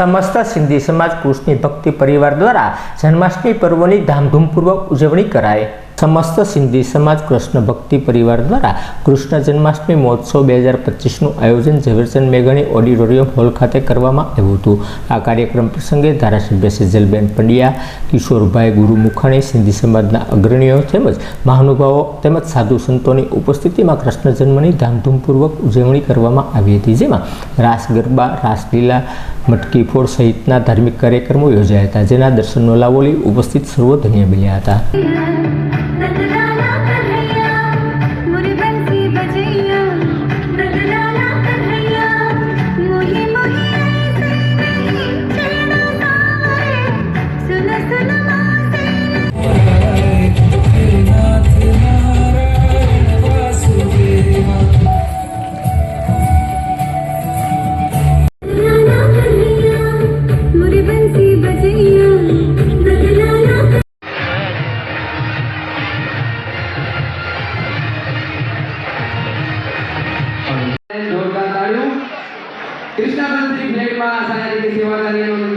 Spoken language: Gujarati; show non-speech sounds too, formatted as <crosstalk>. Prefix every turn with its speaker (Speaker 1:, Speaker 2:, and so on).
Speaker 1: સમસ્ત સિંધી સમાજ કૃષ્ણ ભક્તિ પરિવાર દ્વારા જન્માષ્ટમી પર્વની ધામધૂમપૂર્વક ઉજવણી કરાઈ. સમસ્ત સિંધી સમાજ કૃષ્ણ ભક્તિ પરિવાર દ્વારા કૃષ્ણ જન્માષ્ટમી મહોત્સવ બે હજાર પચીસનું આયોજન ઝવેરચંદ મેઘાણી ઓડિટોરિયમ હોલ ખાતે કરવામાં આવ્યું હતું. આ કાર્યક્રમ પ્રસંગે ધારાસભ્ય સેજલબેન પંડ્યા, કિશોરભાઈ ગુરુ મુખાણી સિંધી સમાજના અગ્રણીઓ તેમજ મહાનુભાવો તેમજ સાધુ સંતોની ઉપસ્થિતિમાં કૃષ્ણ જન્મની ધામધૂમપૂર્વક ઉજવણી કરવામાં આવી હતી, જેમાં રાસ ગરબા રાસલીલા મટકી ફોડ સહિતના ધાર્મિક કાર્યક્રમો યોજાયા હતા, જેના દર્શનનો લાવો લઈ ઉપસ્થિત સર્વો ધન્ય બન્યા હતા.
Speaker 2: Thank <laughs> you. ಕೃಷ್ಣ ಬಂತ್ರಿ ಗ್ರೇಟ್ ಬಾಲಾ ಸಾಹೇಬ್ ಸೇವಾದಲ್ಲಿ ಒಂದು